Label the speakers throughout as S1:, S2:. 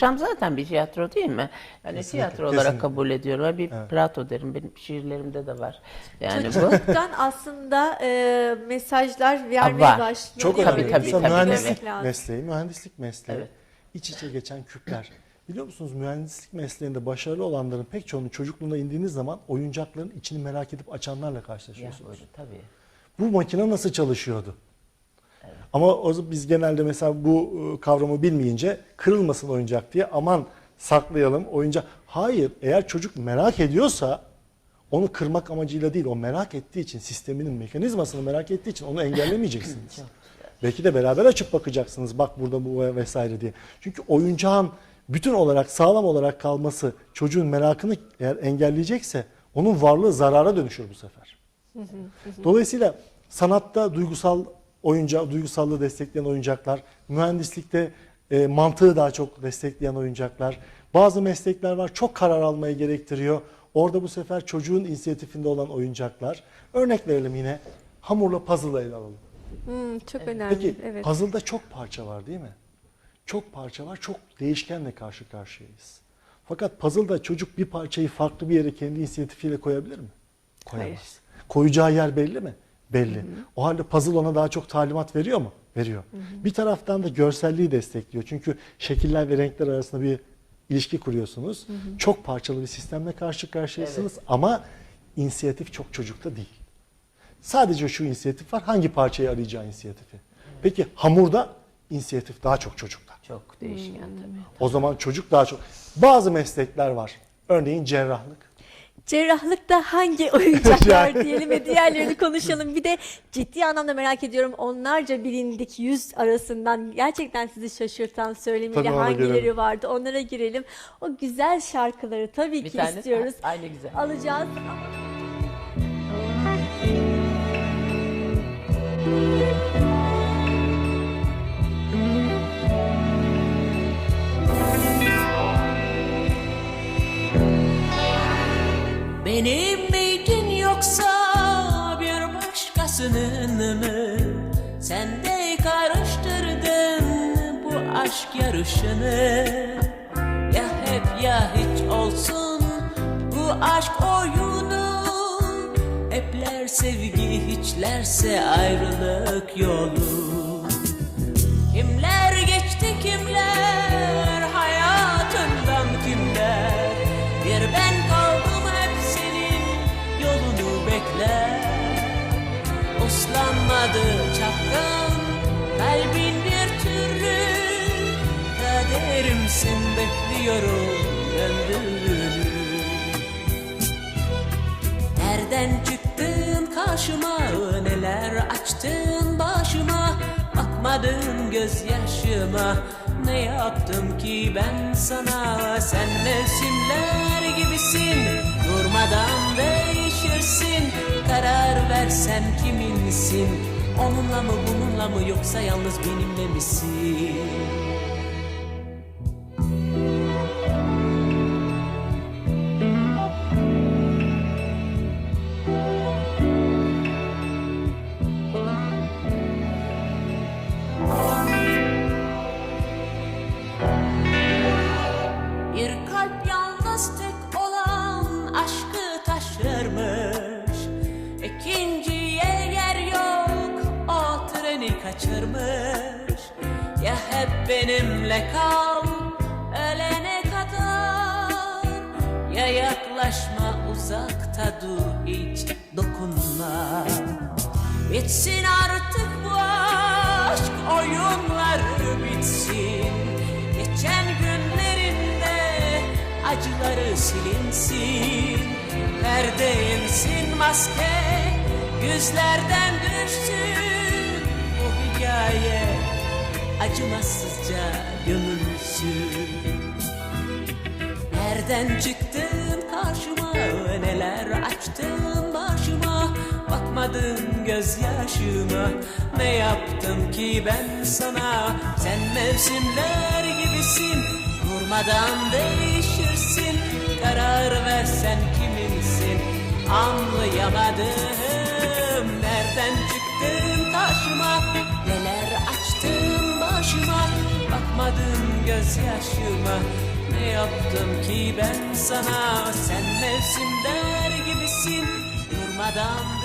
S1: Şam zaten bir tiyatro değil mi? Yani tiyatro olarak
S2: kesinlikle.
S1: kabul ediyorum. Bir Plato derim. Benim şiirlerimde de var. Yani bu.
S3: Çocukluktan aslında e, mesajlar vermeye başlıyor.
S2: Çok önemli.
S1: tabii,
S2: Mesela
S1: tabii,
S2: mühendislik
S3: tabii.
S2: mesleği, mühendislik mesleği
S1: Evet.
S2: iç içe geçen küpler. Biliyor musunuz mühendislik mesleğinde başarılı olanların pek çoğunun çocukluğuna indiğiniz zaman oyuncakların içini merak edip açanlarla
S1: Ya,
S2: karşılaşıyorsunuz.
S1: öyle, tabii.
S2: Bu makine nasıl çalışıyordu? Ama o, biz genelde mesela bu e, kavramı bilmeyince kırılmasın oyuncak diye aman saklayalım oyuncak. Hayır eğer çocuk merak ediyorsa onu kırmak amacıyla değil o merak ettiği için sisteminin mekanizmasını merak ettiği için onu engellemeyeceksiniz. Belki de beraber açıp bakacaksınız bak burada bu vesaire diye. Çünkü oyuncağın bütün olarak sağlam olarak kalması çocuğun merakını eğer engelleyecekse onun varlığı zarara dönüşür bu sefer. Dolayısıyla sanatta duygusal oyuncak, duygusallığı destekleyen oyuncaklar, mühendislikte e, mantığı daha çok destekleyen oyuncaklar, bazı meslekler var çok karar almayı gerektiriyor. Orada bu sefer çocuğun inisiyatifinde olan oyuncaklar. Örnek verelim yine hamurla puzzle'la ele alalım.
S3: Hmm, çok önemli.
S2: Peki
S3: evet.
S2: puzzle'da çok parça var değil mi? Çok parça var, çok değişkenle karşı karşıyayız. Fakat puzzle'da çocuk bir parçayı farklı bir yere kendi inisiyatifiyle koyabilir mi? Koyamaz.
S3: Hayır.
S2: Koyacağı yer belli mi? Belli. O halde puzzle ona daha çok talimat veriyor mu? Veriyor. Bir taraftan da görselliği destekliyor. Çünkü şekiller ve renkler arasında bir ilişki kuruyorsunuz. Çok parçalı bir sistemle karşı karşıyasınız ama inisiyatif çok çocukta değil. Sadece şu inisiyatif var. Hangi parçayı arayacağı inisiyatifi. Peki hamurda inisiyatif daha çok çocukta.
S1: Çok değişken tabii.
S2: O zaman çocuk daha çok. Bazı meslekler var. Örneğin cerrahlık.
S3: Cerrahlıkta hangi oyuncaklar diyelim ve diğerlerini konuşalım. Bir de ciddi anlamda merak ediyorum onlarca bilindik yüz arasından gerçekten sizi şaşırtan söylemiyle
S2: Tabii ona
S3: hangileri
S2: girelim.
S3: vardı onlara girelim. O güzel şarkıları tabii
S1: Bir
S3: ki
S1: tane
S3: istiyoruz.
S1: aynı güzel.
S3: Alacağız.
S4: Benim miydin yoksa bir başkasının mı? Sen de karıştırdın bu aşk yarışını. Ya hep ya hiç olsun bu aşk oyunu. Hepler sevgi hiçlerse ayrılık yolu. Kimler geçti kimler Uslanmadı çapkın. Kalbin bir türlü Kaderimsin bekliyorum döndüğünü Nereden çıktın karşıma neler açtın başıma? Bakmadın gözyaşıma ne yaptım ki ben sana? Sen mevsimler gibisin durmadan değişirsin. Karar versen kiminsin? Onunla mı bununla mı yoksa yalnız benimle misin Ya yaklaşma uzakta dur hiç dokunma. Bitsin artık bu aşk oyunları bitsin. Geçen günlerinde acıları silinsin. Perde insin maske yüzlerden düşsün. Bu hikaye acımasızca gömülsün Nereden çıktın karşıma? Neler açtın başıma? Bakmadın gözyaşıma. Ne yaptım ki ben sana? Sen mevsimler gibisin. Durmadan değişirsin. Karar versen kiminsin? Anlayamadım. Nereden çıktın karşıma? Neler açtın başıma? Bakmadın
S5: gözyaşıma yaptım ki ben sana? Sen mevsimler gibisin. Durmadan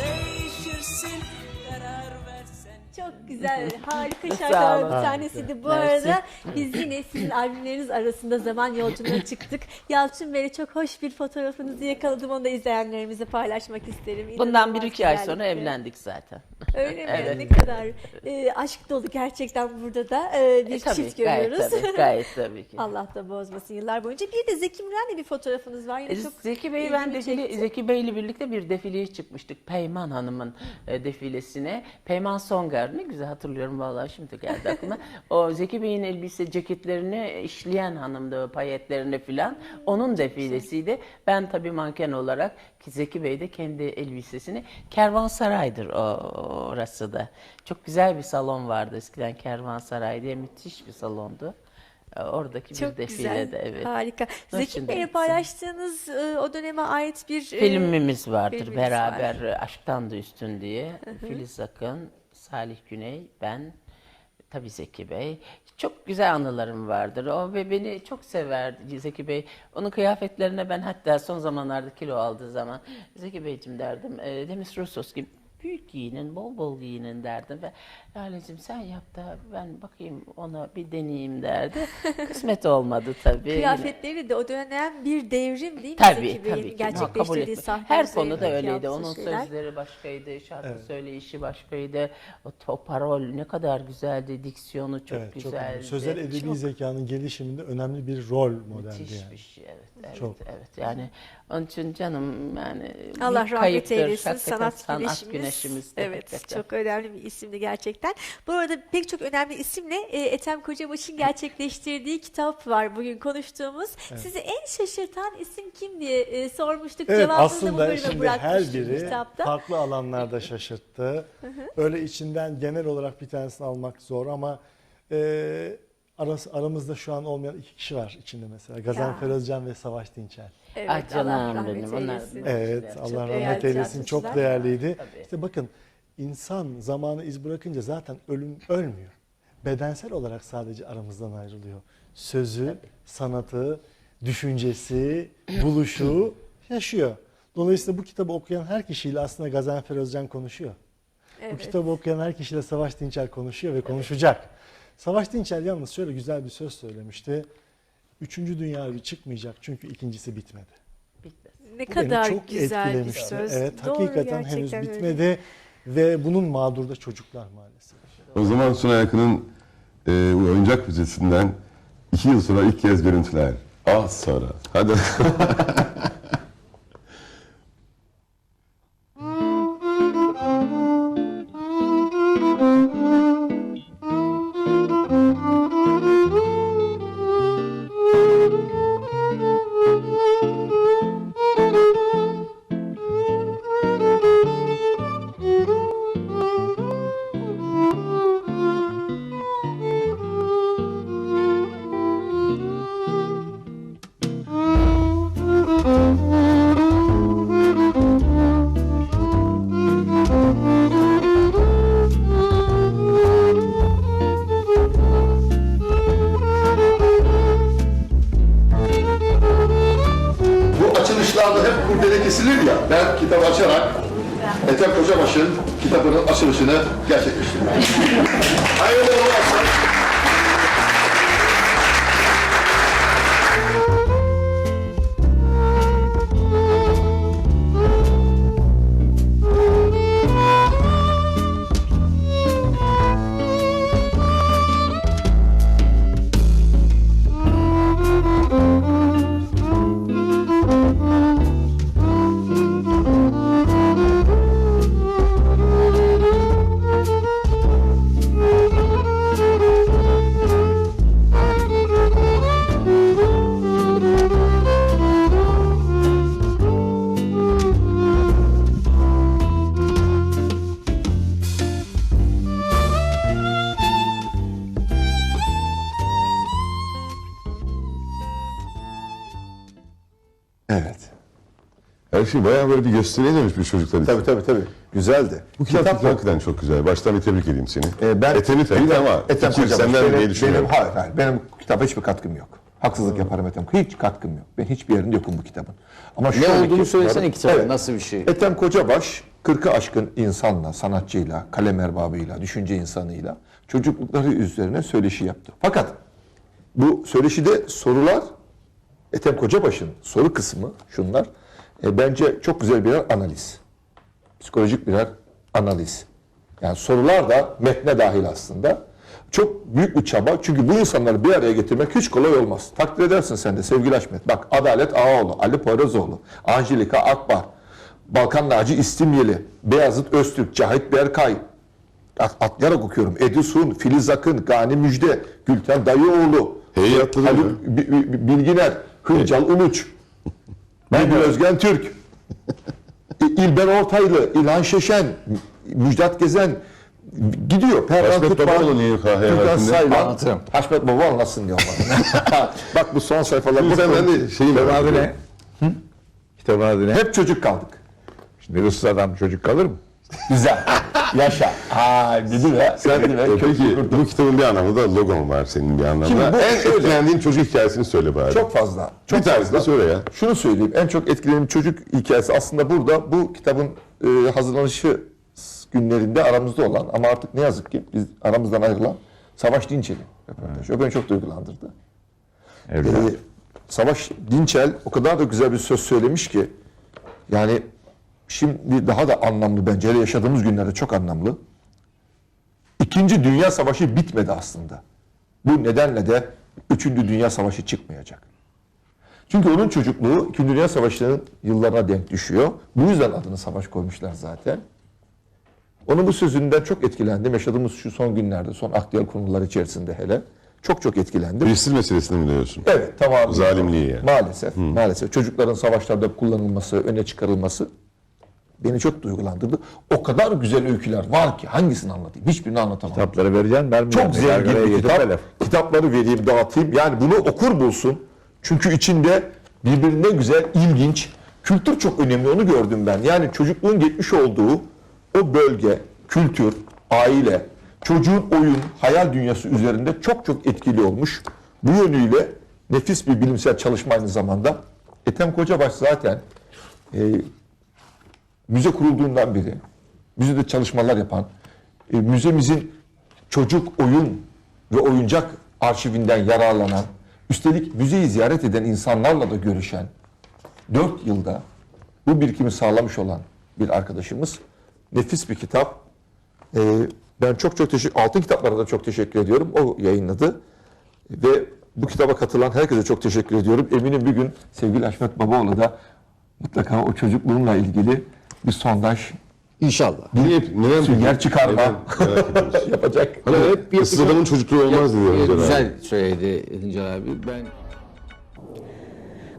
S3: Çok güzel, harika şarkılar bir tanesiydi. Bu
S4: Mersi.
S3: arada biz yine sizin albümleriniz arasında zaman yolculuğuna çıktık. Yalçın Bey'le çok hoş bir fotoğrafınızı yakaladım. Onu da izleyenlerimize paylaşmak isterim.
S4: Bundan
S3: İnanılmaz
S4: bir iki ay sonra
S3: güzellikti.
S4: evlendik zaten.
S3: Öyle mi?
S4: Evet.
S3: Ne kadar e, aşk dolu gerçekten burada da e, bir
S4: E, tabii,
S3: çift
S4: gayet
S3: görüyoruz.
S4: tabii, gayet tabii ki.
S3: Allah da bozmasın yıllar boyunca. Bir de Zeki Müren'le bir fotoğrafınız var. Yine
S4: E,
S3: çok
S4: Zeki Bey ben
S3: ilgimi
S4: defile,
S3: çekti.
S4: Zeki Bey'le birlikte bir defileye çıkmıştık. Peyman Hanım'ın e, defilesine. Peyman Songar ne güzel hatırlıyorum vallahi şimdi geldi aklıma. o Zeki Bey'in elbise ceketlerini işleyen hanımdı payetlerini filan. Onun defilesiydi. Ben tabii manken olarak ki Zeki Bey de kendi elbisesini Kervansaray'dır o orası da. Çok güzel bir salon vardı eskiden Kervansaray diye müthiş bir salondu. E, Oradaki
S3: Çok
S4: bir defilede
S3: güzel.
S4: evet.
S3: Harika. Zeki
S4: içinde
S3: Bey'le paylaştığınız e, o döneme ait bir e,
S4: Filmimiz vardır
S3: filminiz
S4: beraber Aşktan da Üstün diye. Filiz Akın, Salih Güney, ben, tabii Zeki Bey. Çok güzel anılarım vardır. O ve beni çok severdi Zeki Bey. Onun kıyafetlerine ben hatta son zamanlarda kilo aldığı zaman Zeki Beyciğim derdim. E, Demis Roussos gibi büyük giyinin, bol bol giyinin derdim ve Lale'cim sen yap da ben bakayım ona bir deneyeyim derdi. Kısmet olmadı tabii.
S3: Kıyafetleri de o dönem bir devrim değil mi?
S4: Tabii
S3: Zeki Bey'in
S4: tabii kabul
S3: gerçekleştirdiği sahne
S4: Her konuda öyleydi. Onun
S3: şeyler.
S4: sözleri başkaydı, şarkı
S2: Evet.
S4: söyleyişi başkaydı. O, o parol ne kadar güzeldi, diksiyonu çok
S2: evet, çok
S4: güzeldi.
S2: önemli. Sözel edebi
S4: Çok
S2: zekanın gelişiminde önemli bir rol modeldi
S4: müthiş
S2: yani.
S4: bir şey. Evet, evet,
S2: Çok.
S4: evet. Yani onun için canım yani
S3: Allah rahmet
S4: kayıptır.
S3: eylesin. Sanat,
S4: sanat
S3: güneşimiz.
S4: Güneşimizdir
S3: Evet,
S4: hakikaten.
S3: çok önemli bir isimdi gerçekten. Bu arada pek çok önemli isimle e, Ethem Kocabaş'ın gerçekleştirdiği kitap var bugün konuştuğumuz. Sizi en şaşırtan isim kim diye e, sormuştuk.
S2: Evet
S3: Cevabınızı bu
S2: aslında
S3: bölüme
S2: şimdi her biri
S3: kitapta.
S2: farklı alanlarda şaşırttı. Öyle içinden genel olarak bir tanesini almak zor ama e, arası, aramızda şu an olmayan iki kişi var içinde mesela. Gazanfer Özcan ve Savaş Dinçer.
S3: Evet,
S4: Ah
S3: Allah
S4: canım
S3: rahmet
S4: benim. Onlar
S3: eylesin.
S2: Evet
S4: Çok
S2: Allah
S3: değerli
S2: rahmet eylesin çok
S3: tiyatrocular.
S2: değerliydi.
S4: Tabii.
S2: İşte bakın insan zamanı iz bırakınca zaten ölüm ölmüyor. Bedensel olarak sadece aramızdan ayrılıyor. Sözü, sanatı, düşüncesi, buluşu yaşıyor. Dolayısıyla bu kitabı okuyan her kişiyle aslında Gazanfer Özcan konuşuyor. Bu
S3: Evet.
S2: kitabı okuyan her kişiyle Savaş Dinçer konuşuyor ve konuşacak. Savaş Dinçer yalnız şöyle güzel bir söz söylemişti. Üçüncü Dünya Harbi çıkmayacak çünkü ikincisi bitmedi.
S4: Bitmez.
S3: Ne
S2: Bu
S3: kadar
S2: çok
S3: güzel bir
S2: etkilemişti.
S3: söz.
S2: Evet
S3: Doğru,
S2: hakikaten henüz
S3: gerçekten öyle.
S2: bitmedi ve bunun mağdur da çocuklar maalesef.
S6: O zaman Sunay Akın'ın e, oyuncak müzesinden iki yıl sonra ilk kez görüntüler. Az sonra. Hadi.
S7: Açılışlarda hep kurdele kesilir ya, ben kitabı açarak Ethem Kocabaş'ın kitabının açılışını gerçekleştirdim. Hayırlı uğurlu olsun.
S6: şey bayağı böyle bir gösteriye dönüşmüş çocuklar için.
S7: Tabii tabii tabii. Güzeldi.
S6: Bu kitap hakikaten çok güzel. Baştan bir tebrik edeyim seni.
S7: Ee, ben
S6: Etemi tabii ama
S7: Ethem
S6: fikir senden
S7: benim,
S6: diye düşünüyorum.
S7: Benim, hayır, hayır, benim kitaba hiçbir katkım yok. Haksızlık yaparım Ethem. Hiç katkım yok. Ben hiçbir yerinde yokum bu kitabın. Ama
S8: Ne
S7: şöyle
S8: olduğunu söylesene kitabın,
S7: Evet.
S8: nasıl bir şey?
S7: Ethem Kocabaş, kırkı aşkın insanla, sanatçıyla, kalem erbabıyla, düşünce insanıyla çocuklukları üzerine söyleşi yaptı. Fakat bu söyleşide sorular, Ethem Kocabaş'ın soru kısmı şunlar, e, bence çok güzel birer analiz. Psikolojik birer analiz. Yani sorular da metne dahil aslında. Çok büyük bir çaba. Çünkü bu insanları bir araya getirmek hiç kolay olmaz. Takdir edersin sen de sevgili Haşmet. Bak Adalet Ağaoğlu, Ali Poyrazoğlu, Angelika Akbar, Balkan Naci İstimyeli, Beyazıt Öztürk, Cahit Berkay, at- atlayarak okuyorum. Edison, Filiz Akın, Gani Müjde, Gülten Dayıoğlu,
S6: Hey, atladın
S7: Haluk
S6: mı?
S7: Bi- Bi- Bilginer, Hıncal Uluç, Nebi Özgen Türk, İlber Ortaylı, İlhan Şeşen, Müjdat Gezen gidiyor. Perran
S6: Haşmet Babaoğlu niye
S7: Türkan? Saylan.
S8: Anlatırım.
S7: Haşmet Baba anlatsın diyor bana. Bak bu son sayfalar. Bu-
S6: sen ben de şeyim
S9: Kitabın
S6: var.
S9: adı ne? Kitabın adı ne?
S7: Hep çocuk kaldık.
S9: Şimdi ıssız adam çocuk kalır mı?
S7: Güzel. Yaşa. Ha dedi ve
S6: Sen,
S7: dedi ve
S6: e, peki bu kitabın bir anlamda da logon var senin bir anlamda.
S7: Şimdi bu
S6: en
S7: şöyle-
S6: etkilendiğin çocuk hikayesini söyle bari.
S7: Çok fazla. Çok
S6: bir tanesini
S7: fazla.
S6: söyle ya.
S7: Şunu söyleyeyim. En çok etkilediğim çocuk hikayesi aslında burada bu kitabın e, hazırlanışı günlerinde aramızda olan ama artık ne yazık ki biz aramızdan ayrılan Savaş Dinçel'in röportajı. O beni çok duygulandırdı.
S9: Evlat.
S7: Ee, Savaş Dinçel o kadar da güzel bir söz söylemiş ki yani şimdi daha da anlamlı bence. Hele yaşadığımız günlerde çok anlamlı. İkinci Dünya Savaşı bitmedi aslında. Bu nedenle de Üçüncü Dünya Savaşı çıkmayacak. Çünkü onun çocukluğu İkinci Dünya Savaşı'nın yıllarına denk düşüyor. Bu yüzden adını savaş koymuşlar zaten. Onun bu sözünden çok etkilendim. Yaşadığımız şu son günlerde, son aktüel konular içerisinde hele. Çok çok etkilendim.
S6: Filistin meselesini mi diyorsun?
S7: Evet tamam.
S6: Zalimliği yani.
S7: Maalesef. Maalesef. Çocukların savaşlarda kullanılması, öne çıkarılması beni çok duygulandırdı. O kadar güzel öyküler var ki hangisini anlatayım? Hiçbirini anlatamam.
S9: Kitapları vereceksin vermeyeceksin.
S7: Çok zengin bir kitap.
S9: böyle.
S7: Kitapları vereyim, dağıtayım. Yani bunu okur bulsun. Çünkü içinde birbirine güzel, ilginç, kültür çok önemli onu gördüm ben. Yani çocukluğun geçmiş olduğu o bölge, kültür, aile, çocuğun oyun, hayal dünyası üzerinde çok çok etkili olmuş. Bu yönüyle nefis bir bilimsel çalışma aynı zamanda. Ethem Kocabaş zaten e, müze kurulduğundan beri müzede çalışmalar yapan, e, müzemizin çocuk oyun ve oyuncak arşivinden yararlanan, üstelik müzeyi ziyaret eden insanlarla da görüşen, 4 yılda bu birikimi sağlamış olan bir arkadaşımız. Nefis bir kitap. E, ben çok çok teşekkür, Altın Kitaplara da çok teşekkür ediyorum. O yayınladı. Ve bu kitaba katılan herkese çok teşekkür ediyorum. Eminim bir gün sevgili Haşmet Babaoğlu da mutlaka o çocukluğumla ilgili bir sondaj
S8: İnşallah.
S6: Niye, neden
S7: Sünger çıkarma.
S6: Ediyoruz.
S7: yapacak.
S6: Hani hep ıssız adamın çocukluğu olmaz diyor Hıncal abi.
S8: Güzel söyledi Hıncal abi. Ben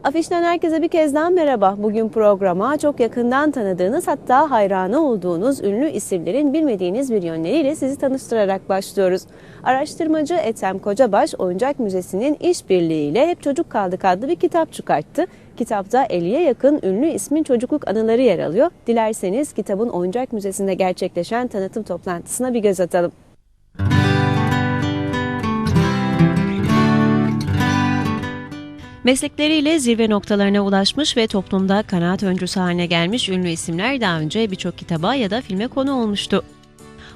S10: Afişten herkese bir kez daha merhaba. Bugün programa çok yakından tanıdığınız hatta hayranı olduğunuz ünlü isimlerin bilmediğiniz bir yönleriyle sizi tanıştırarak başlıyoruz. Araştırmacı Ethem Kocabaş Oyuncak Müzesi'nin işbirliğiyle Hep Çocuk Kaldık adlı bir kitap çıkarttı. Kitapta 50'ye yakın ünlü ismin çocukluk anıları yer alıyor. Dilerseniz kitabın Oyuncak Müzesi'nde gerçekleşen tanıtım toplantısına bir göz atalım. Meslekleriyle zirve noktalarına ulaşmış ve toplumda kanaat öncüsü haline gelmiş ünlü isimler daha önce birçok kitaba ya da filme konu olmuştu.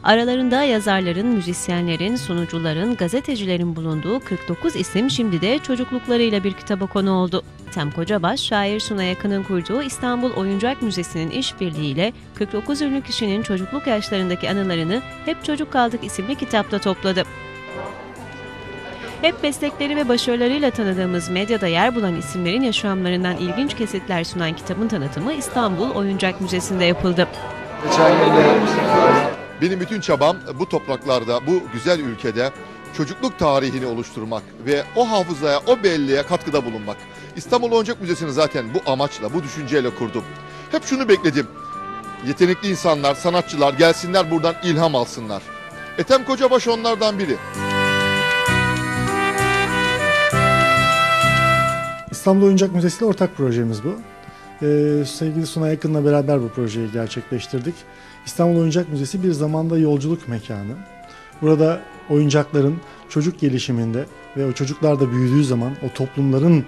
S10: Aralarında yazarların, müzisyenlerin, sunucuların, gazetecilerin bulunduğu 49 isim şimdi de çocukluklarıyla bir kitaba konu oldu. Tem Kocabaş, şair Sunay Akın'ın kurduğu İstanbul Oyuncak Müzesi'nin işbirliğiyle 49 ünlü kişinin çocukluk yaşlarındaki anılarını Hep Çocuk Kaldık isimli kitapta topladı. Hep meslekleri ve başarılarıyla tanıdığımız medyada yer bulan isimlerin yaşamlarından ilginç kesitler sunan kitabın tanıtımı İstanbul Oyuncak Müzesi'nde yapıldı.
S7: Benim bütün çabam bu topraklarda, bu güzel ülkede çocukluk tarihini oluşturmak ve o hafızaya, o belleğe katkıda bulunmak. İstanbul Oyuncak Müzesi'ni zaten bu amaçla, bu düşünceyle kurdum. Hep şunu bekledim. Yetenekli insanlar, sanatçılar gelsinler buradan ilham alsınlar. Ethem Kocabaş onlardan biri.
S2: İstanbul Oyuncak Müzesi ile ortak projemiz bu. Ee, sevgili Sunay Akın'la beraber bu projeyi gerçekleştirdik. İstanbul Oyuncak Müzesi bir zamanda yolculuk mekanı. Burada oyuncakların çocuk gelişiminde ve o çocuklar da büyüdüğü zaman o toplumların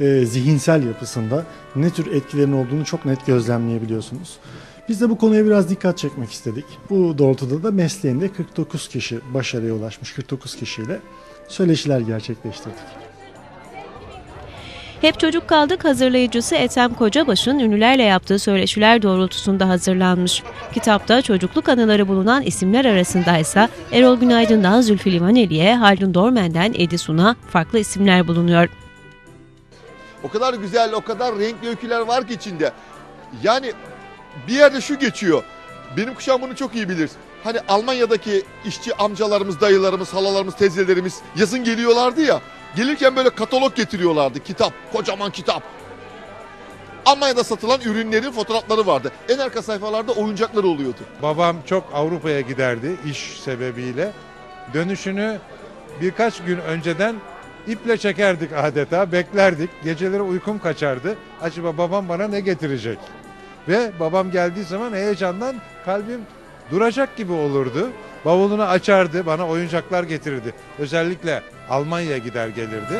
S2: e, zihinsel yapısında ne tür etkilerin olduğunu çok net gözlemleyebiliyorsunuz. Biz de bu konuya biraz dikkat çekmek istedik. Bu doğrultuda da mesleğinde 49 kişi başarıya ulaşmış 49 kişiyle söyleşiler gerçekleştirdik.
S10: Hep Çocuk Kaldık hazırlayıcısı Ethem Kocabaş'ın ünlülerle yaptığı söyleşiler doğrultusunda hazırlanmış. Kitapta çocukluk anıları bulunan isimler arasında ise Erol Günaydın'dan Zülfü Livaneli'ye, Haldun Dormen'den Edison'a farklı isimler bulunuyor.
S9: O kadar güzel, o kadar renkli öyküler var ki içinde. Yani bir yerde şu geçiyor. Benim kuşağım bunu çok iyi bilir. Hani Almanya'daki işçi amcalarımız, dayılarımız, halalarımız, teyzelerimiz yazın geliyorlardı ya. Gelirken böyle katalog getiriyorlardı. Kitap, kocaman kitap. Almanya'da satılan ürünlerin fotoğrafları vardı. En arka sayfalarda oyuncaklar oluyordu.
S11: Babam çok Avrupa'ya giderdi iş sebebiyle. Dönüşünü birkaç gün önceden iple çekerdik adeta, beklerdik. Geceleri uykum kaçardı. Acaba babam bana ne getirecek? Ve babam geldiği zaman heyecandan kalbim duracak gibi olurdu. Bavulunu açardı, bana oyuncaklar getirirdi. Özellikle Almanya'ya gider gelirdi.